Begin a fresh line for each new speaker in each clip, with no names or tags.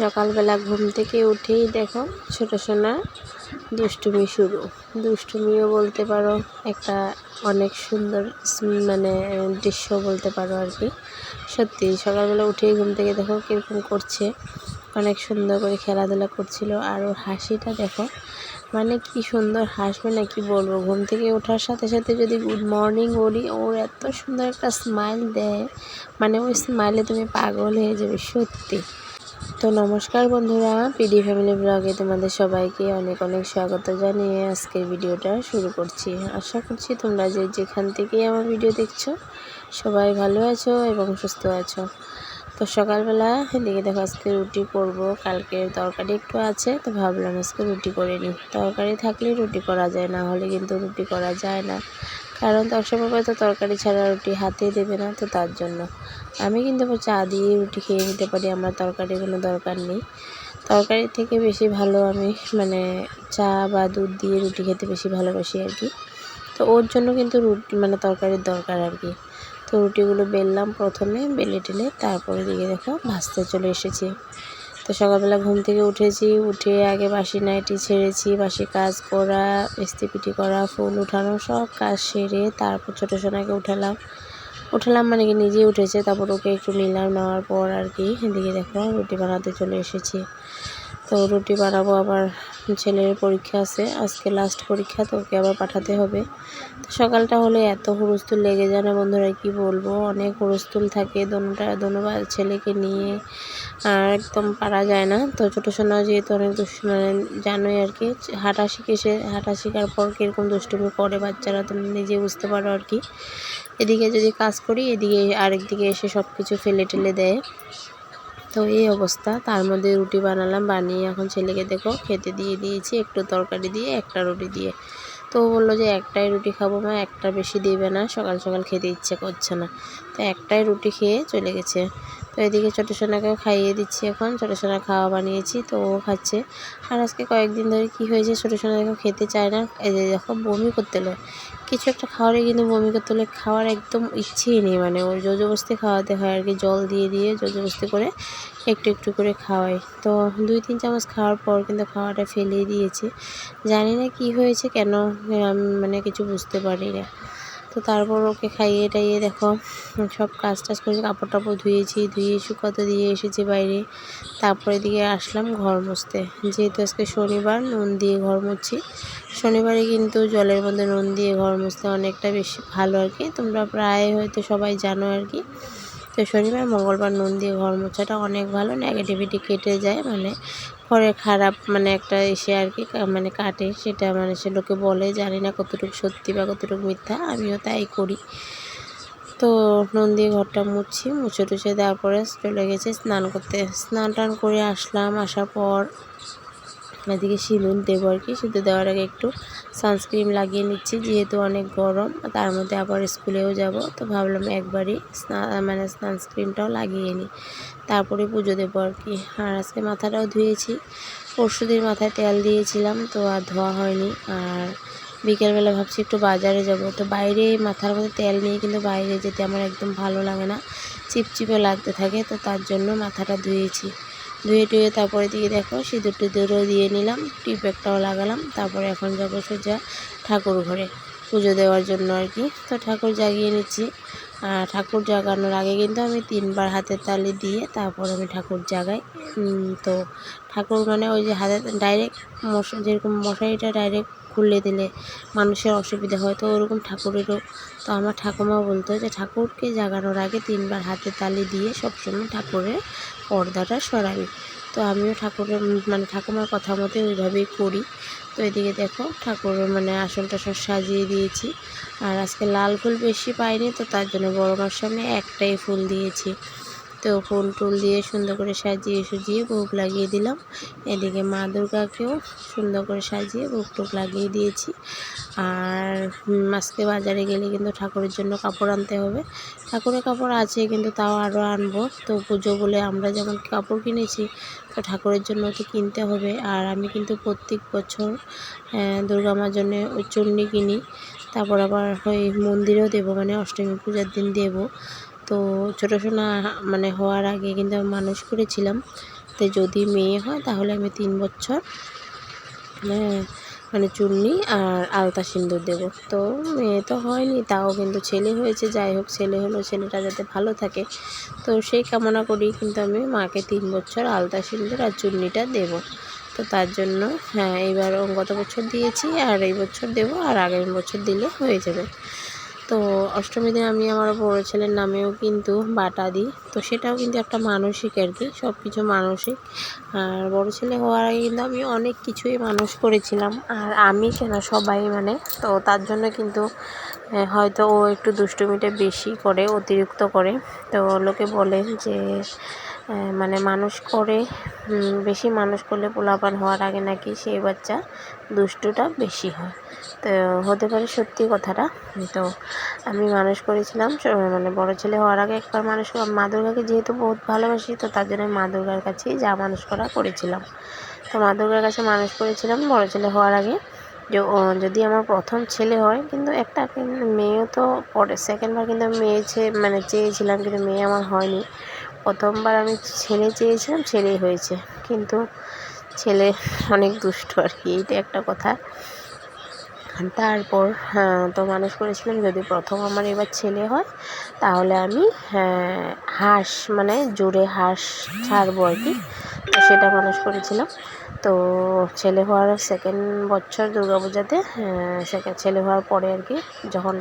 সকালবেলা ঘুম থেকে উঠেই দেখো ছোটো সোনা দুষ্টুমি শুরু। দুষ্টুমিও বলতে পারো একটা অনেক সুন্দর মানে দৃশ্য বলতে পারো আর কি। সত্যি, সকালবেলা উঠেই ঘুম থেকে দেখো কীরকম করছে। অনেক সুন্দর করে খেলাধুলা করছিল আর ওর হাসিটা দেখো। মানে কি সুন্দর হাসবে না কি বলব? ঘুম থেকে ওঠার সাথে সাথে যদি গুড মর্নিং বলি, ওর এত সুন্দর একটা স্মাইল দেয়। মানে ওই স্মাইলে তুমি পাগল হয়ে যাবে, সত্যি। তো নমস্কার বন্ধুরা, পিডি ফ্যামিলি ব্লগে তোমাদের সবাইকে অনেক অনেক স্বাগত জানিয়ে আজকের ভিডিওটা শুরু করছি। আশা করছি তোমরা যে যেখান থেকেই আমার ভিডিও দেখছ, সবাই ভালো আছো এবং সুস্থ আছো। তো সকালবেলা এদিকে দেখো আজকে রুটি করব, কালকে তরকারি একটু আছে, তো ভাবলাম আজকে রুটি করে নিই। তরকারি থাকলে রুটি করা যায়, না হলে কিন্তু রুটি করা যায় না। কারণ সময় তো তরকারি ছাড়া রুটি হাতে দেবে না, তো তার জন্য। আমি কিন্তু চা দিয়ে রুটি খেয়ে নিতে পারি, আমার তরকারি কোনো দরকার নেই। তরকারি থেকে বেশি ভালো আমি মানে চা বা দুধ দিয়ে রুটি খেতে বেশি ভালোবাসি আর কি। তো ওর জন্য কিন্তু রুটি মানে তরকারির দরকার আর কি। তো রুটিগুলো বেললাম প্রথমে, বেলে টেলে তারপরে দিকে দেখো ভাজতে চলে এসেছি। তো সকালবেলা ঘুম থেকে উঠেছি, উঠে আগে বাসি নাইটি ছেড়েছি, বাসি কাজ করা ইস্তিপিটি করা, ফুল উঠানো, সব কাজ সেরে তারপর ছোটো সোনাকে উঠালাম। উঠালাম মানে কি নিজেই উঠেছে, তারপর ওকে একটু নিলাম, নেওয়ার পর আর কি এদিকে দেখো রুটি বানাতে চলে এসেছি। তো রুটি বানাবো, আবার ছেলের পরীক্ষা আছে। আজকে লাস্ট পরীক্ষা তো ওকে আবার পাঠাতে হবে। তো সকালটা হলে এত হুড়স্থুল লেগে যায় না বন্ধুরা, কি বলব? অনেক হুড়স্থুল থাকে দোনোটা দোনোবার ছেলেকে নিয়ে, আর একদম পারা যায় না। তো ছোটো সোনা যেহেতু অনেক দুষ্টু মানে জানোই আর কি, হাঁটা শিখে সে, হাঁটা শেখার পর কীরকম দুষ্টুমি করে বাচ্চারা, তুমি নিজে বুঝতে পারো আর কি। এদিকে যদি কাজ করি, এদিকে আরেকদিকে এসে সব কিছু ফেলে টেলে দেয়। তো এই অবস্থা। তার মধ্যে রুটি বানালাম, বানিয়ে এখন ছেলেকে দেখো খেতে দিয়ে দিয়েছি, একটু তরকারি দিয়ে, একটা রুটি দিয়ে। তো বলল যে একটাই রুটি খাব মা, একটা বেশি দেবে না, সকাল সকাল খেতে ইচ্ছে করছে না। তো একটাই রুটি খেয়ে চলে গেছে। এদিকে ছোটো সোনাকেও খাইয়ে দিচ্ছি এখন। ছোটো সোনা খাওয়া বানিয়েছি, তো ও খাচ্ছে। আর আজকে কয়েকদিন ধরে কি হয়েছে ছোটো সোনা দেখো খেতে চায় না। যে দেখো, বমি করতে লয় কিছু একটা খাওয়ারে কিন্তু বমি করতে হলে খাওয়ার একদম ইচ্ছেই নেই মানে ওর জোজবস্তি খাওয়াতে হয় আর কি, জল দিয়ে দিয়ে জোজবস্তি করে একটু একটু করে খাওয়াই তো দুই তিন চামচ খাওয়ার পর কিন্তু খাওয়াটা ফেলেই দিয়েছে। জানি না কি হয়েছে, কেন মানে কিছু বুঝতে পারি না। তো তারপর ওকে খাইয়ে টাইয়ে দেখো, সব কাজ টাজ করেছি কাপড় টাপড় ধুয়েছি, ধুয়ে শুকাতে দিয়ে এসেছি বাইরে। তারপরে দিকে আসলাম ঘর মুছতে। যেহেতু আজকে শনিবার, নুন দিয়ে ঘর মুছছি শনিবারে কিন্তু জলের মধ্যে নুন দিয়ে ঘর মুছতে অনেকটা বেশি ভালো আর কি। তোমরা প্রায় হয়তো সবাই জানো আর কি। তো শনিবার, মঙ্গলবার নুন দিয়ে ঘর মোছাটা অনেক ভালো নেগেটিভিটি কেটে যায় মানে পরে খারাপ মানে একটা এসে আর কি মানে কাটে সেটা মানে সে লোকে বলে, জানি না কতটুকু সত্যি বা কতটুকু মিথ্যা, আমিও তাই করি। তো নুন দিয়ে ঘরটা মুছি, মুছে টুছে দেওয়ার পরে চলে গেছে স্নান করতে। স্নান টান করে আসলাম, আসার পর এদিকে সিঁদুর দেবো আর কি সিঁদুর দেওয়ার আগে একটু সানস্ক্রিন লাগিয়ে নিচ্ছি, যেহেতু অনেক গরম তার মধ্যে আবার স্কুলেও যাব। তো ভাবলাম একবারই মানে সানস্ক্রিনটাও লাগিয়ে নিই। তারপরে পুজো দেবো আর কি। আর আজকে মাথাটাও ধুয়েছি। পরশু দিন মাথায় তেল দিয়েছিলাম, তো আর ধোয়া হয়নি। আর বিকেলবেলা ভাবছি একটু বাজারে যাব। তো বাইরে মাথার মধ্যে তেল নিয়ে কিন্তু বাইরে যেতে আমার একদম ভালো লাগে না। চিপচিপে লাগতে থাকে, তো তার জন্য মাথাটা ধুয়েছি। ধুয়ে টুয়ে তারপরে দিয়ে দেখো সিঁদুর টিঁদুরও দিয়ে নিলাম, টিপ একটাও লাগালাম, তারপরে এখন যাব সোজা ঠাকুর ঘরে পুজো দেওয়ার জন্য আর কি। তো ঠাকুর জাগিয়ে নিচ্ছি। ঠাকুর জাগানোর আগে কিন্তু আমি তিনবার হাতের তালি দিয়ে তারপর আমি ঠাকুর জাগাই। তো ঠাকুর মানে ওই যে হাতে ডাইরেক্ট মশা যেরকম মশারিটা ডাইরেক্ট খুলে দিলে মানুষের অসুবিধা হয়, তো ওরকম ঠাকুরেরও। তো আমার ঠাকুমা বলতো যে ঠাকুরকে জাগানোর আগে তিনবার হাতে তালি দিয়ে সবসময় ঠাকুরের পর্দাটা সরাবি। তো আমিও ঠাকুরের মানে ঠাকুমার কথা মতো ওইভাবেই করি। তো এদিকে দেখো ঠাকুর মানে আসন টাসন সাজিয়ে দিয়েছি। আর আজকে লাল ফুল বেশি পাইনি, তো তার জন্য বড় মার সামনে একটাই ফুল দিয়েছি। তো ফুল টুল দিয়ে সুন্দর করে সাজিয়ে সুজিয়ে ভোগ লাগিয়ে দিলাম। এদিকে মা দুর্গাকেও সুন্দর করে সাজিয়ে ভোগ টুক লাগিয়ে দিয়েছি। আর আজকে বাজারে গেলে কিন্তু ঠাকুরের জন্য কাপড় আনতে হবে। ঠাকুরের কাপড় আছে কিন্তু তাও আরও আনব। তো পুজো বলে আমরা যেমন কাপড় কিনেছি, তো ঠাকুরের জন্য তো কিনতে হবে। আর আমি কিন্তু প্রত্যেক বছর দুর্গা মার জন্য ওই চন্ডী কিনি। তারপর আবার ওই মন্দিরেও দেবো মানে অষ্টমী পূজার দিন দেবো। তো ছোটো সোনা মানে হওয়ার আগে কিন্তু আমি মানুষ করেছিলাম। তো যদি মেয়ে হয় তাহলে আমি তিন বছর হ্যাঁ মানে চুন্নি আর আলতা সিন্দুর দেবো। তো মেয়ে তো হয়নি, তাও কিন্তু ছেলে হয়েছে, যাই হোক ছেলে হলো, ছেলেটা যাতে ভালো থাকে। তো সেই কামনা করি, কিন্তু আমি মাকে তিন বছর আলতা সিন্দুর আর চুন্নিটা দেবো। তো তার জন্য হ্যাঁ এইবার গত বছর দিয়েছি, আর এই বছর দেবো, আর আগামী বছর দিলে হয়ে যাবে। তো অষ্টমী দিন আমি আমার বড়ো ছেলের নামেও কিন্তু বাটা দিই। তো সেটাও কিন্তু একটা মানসিক আর কি সব কিছু মানসিক। আর বড় ছেলে হওয়ার আগে কিন্তু আমি অনেক কিছুই মানুষ করেছিলাম। আর আমি কেন সবাই মানে তো তার জন্য কিন্তু হয়তো ও একটু দুষ্টুমিটা বেশি করে, অতিরিক্ত করে। তো লোকে বলে যে মানে মানুষ করে বেশি মানুষ করলে পোলাপান হওয়ার আগে নাকি সেই বাচ্চা দুষ্টুটা বেশি হয়। তো হতে পারে সত্যি কথাটা। তো আমি মানুষ করেছিলাম মানে বড় ছেলে হওয়ার আগে একবার মানুষ মা দুর্গাকে যেহেতু বহুত ভালোবাসি, তো তার জন্য মা দুর্গার কাছেই যা মানুষ করা করেছিলাম। তো মা দুর্গার কাছে মানুষ করেছিলাম বড় ছেলে হওয়ার আগে। যে যদি আমার প্রথম ছেলে হয়, কিন্তু একটা মেয়েও তো পরে সেকেন্ডবার কিন্তু মেয়ে মানে চেয়েছিলাম, কিন্তু মেয়ে আমার হয়নি। প্রথমবার আমি ছেলে চেয়েছিলাম, ছেলেই হয়েছে। কিন্তু ছেলে অনেক দুষ্ট আর কি, এইটা একটা কথা। তারপর তো মানুষ করেছিলাম, যদি প্রথম আমার এবার ছেলে হয়, তাহলে আমি হাঁস মানে জোরে হাঁস ছাড়বো আর কি। তো সেটা মানুষ করেছিলাম। তো ছেলে হওয়ার সেকেন্ড বছর দুর্গা পূজাতে ছেলে হওয়ার পরে আর কি যখন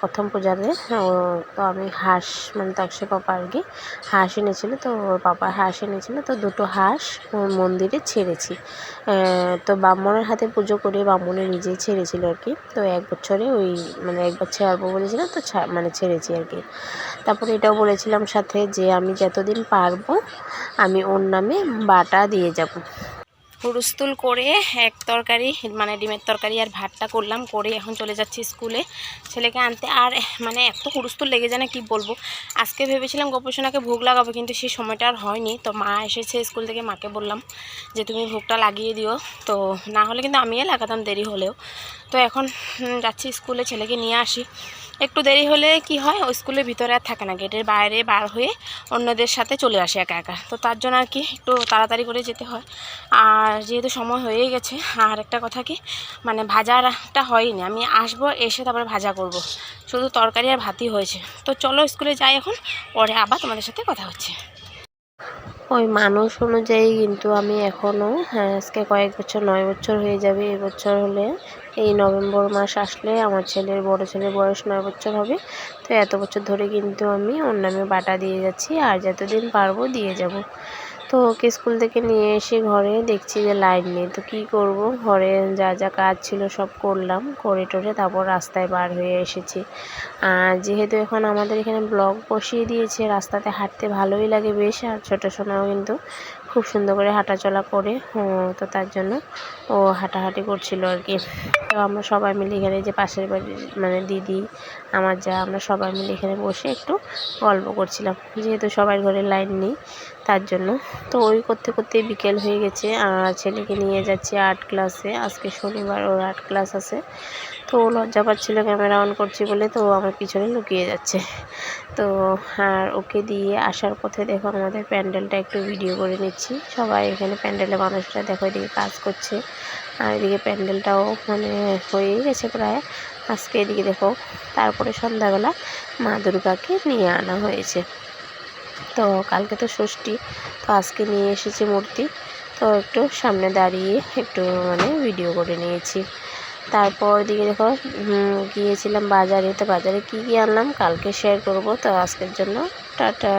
প্রথম পূজাতে তো আমি হাঁস মানে তক্সে পাপা আর কি, হাঁস এনেছিল, তো ওর পাপা হাঁস এনেছিল, তো দুটো হাঁস মন্দিরে ছেড়েছি। তো ব্রাহ্মণের হাতে পুজো করে ব্রাহ্মণে নিজেই ছেড়েছিল আর কি, তো এক বছরে ওই মানে একবার ছাড়বো বলেছিলাম তো মানে ছেড়েছি আর কি। তারপরে এটাও বলেছিলাম সাথে যে আমি যতদিন পারব, আমি ওর নামে বাটা দিয়ে যাব। হুড়ুস্তুল করে এক তরকারি মানে ডিমের তরকারি আর ভাতটা করলাম, করে এখন চলে যাচ্ছি স্কুলে ছেলেকে আনতে। আর মানে এত হুড়ুস্তুল লেগে যায় না কি বলব? আজকে ভেবেছিলাম গোপসোনাকে ভোগ লাগাবো, কিন্তু সেই সময়টা আর হয়নি। তো মা এসেছে স্কুল থেকে, মাকে বললাম যে তুমি ভোগটা লাগিয়ে দিও। তো না হলে কিন্তু আমিও লাগাতাম, দেরি হলেও। তো এখন যাচ্ছি স্কুলে ছেলেকে নিয়ে আসি। একটু দেরি হলে কি হয়, ওই স্কুলের ভিতরে আর থাকে না, গেটের বাইরে বার হয়ে অন্যদের সাথে চলে আসে একা একা। তো তার জন্য আর কি একটু তাড়াতাড়ি করে যেতে হয়। আর যেহেতু সময় হয়ে গেছে, আর একটা কথা কি মানে ভাজাটা হয়নি। আমি আসব, এসে তারপরে ভাজা করব। শুধু তরকারি আর ভাতই হয়েছে। তো চলো স্কুলে যাই এখন, পরে আবার তোমাদের সাথে কথা হচ্ছে। ওই মানুষ অনুযায়ী কিন্তু আমি এখনও হ্যাঁ আজকে কয়েক বছর, নয় বছর হয়ে যাবে। এবছর হলে এই নভেম্বর মাস আসলে আমার ছেলের, বড় ছেলের বয়স নয় বছর হবে। তো এত বছর ধরে কিন্তু আমি ওর নামে বাটা দিয়ে যাচ্ছি, আর যতদিন পারব দিয়ে যাব। তো ওকে স্কুল থেকে নিয়ে এসে ঘরে দেখছি যে লাইন নেই। তো কি করব? ঘরে যা যা কাজ ছিল সব করলাম, করে টোরে তারপর রাস্তায় বার হয়ে এসেছি। আর যেহেতু এখন আমাদের এখানে ব্লক বসিয়ে দিয়েছে, রাস্তাতে হাঁটতে ভালোই লাগে বেশ, আর ছোটো সোনাও কিন্তু খুব সুন্দর করে হাঁটাচলা করে তো তার জন্য ও হাঁটাহাঁটি করছিল আর কি। তো আমরা সবাই মিলে এখানে যে পাশের বাড়ির মানে দিদি, আমার যা, আমরা সবাই মিলে এখানে বসে একটু গল্প করছিলাম। যেহেতু সবাই ঘরে লাইন নেই, তার জন্য। তো ওই করতে করতে বিকেল হয়ে গেছে, আর ছেলেকে নিয়ে যাচ্ছি আর্ট ক্লাসে। আজকে শনিবার ওর আর্ট ক্লাস আছে। তো লজ্জা পাচ্ছিলো ক্যামেরা অন করছি বলে, তো আমার পিছনে লুকিয়ে যাচ্ছে। তো আর ওকে দিয়ে আসার পথে দেখো আমাদের প্যান্ডেলটা একটু ভিডিও করে নিচ্ছি। সবাই এখানে প্যান্ডেলে মানুষরা দেখো এদিকে কাজ করছে। আর এদিকে প্যান্ডেলটাও মানে হয়েই গেছে প্রায়। আজকে এদিকে দেখো, তারপরে সন্ধ্যাবেলা মা দুর্গাকে নিয়ে আনা হয়েছে। তো কালকে তো ষষ্ঠী, তো আজকে নিয়ে এসেছি মূর্তি। তো একটু সামনে দাঁড়িয়ে একটু মানে ভিডিও করে নিয়েছি। তারপর দিকে দেখো গিয়েছিলাম বাজারে। তো বাজারে কী কী আনলাম? কালকে শেয়ার করব। তো আজকের জন্য টাটা।